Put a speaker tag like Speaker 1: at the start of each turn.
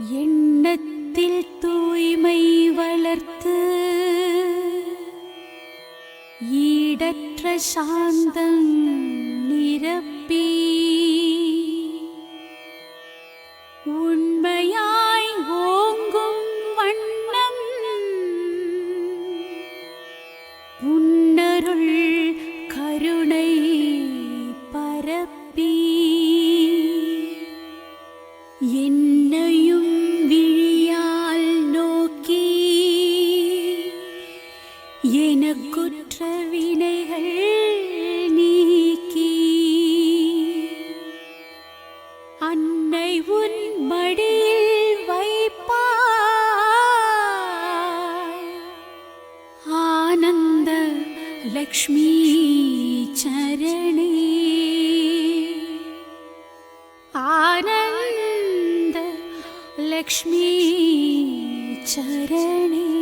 Speaker 1: எண்ணத்தில் தூய்மை வளர்த்து ஈடற்ற சாந்தம் நிரப்பி உண்மையாய் ஓங்கும் வண்ணம் உன்னருள் கருணை பரப்பி எனக்குற்ற வினைகள் நீக்கி. அன்னை உன் மடியில் வைப்பாய். ஆனந்த லக்ஷ்மி சரணே. ஆனந்த லக்ஷ்மி சரணே.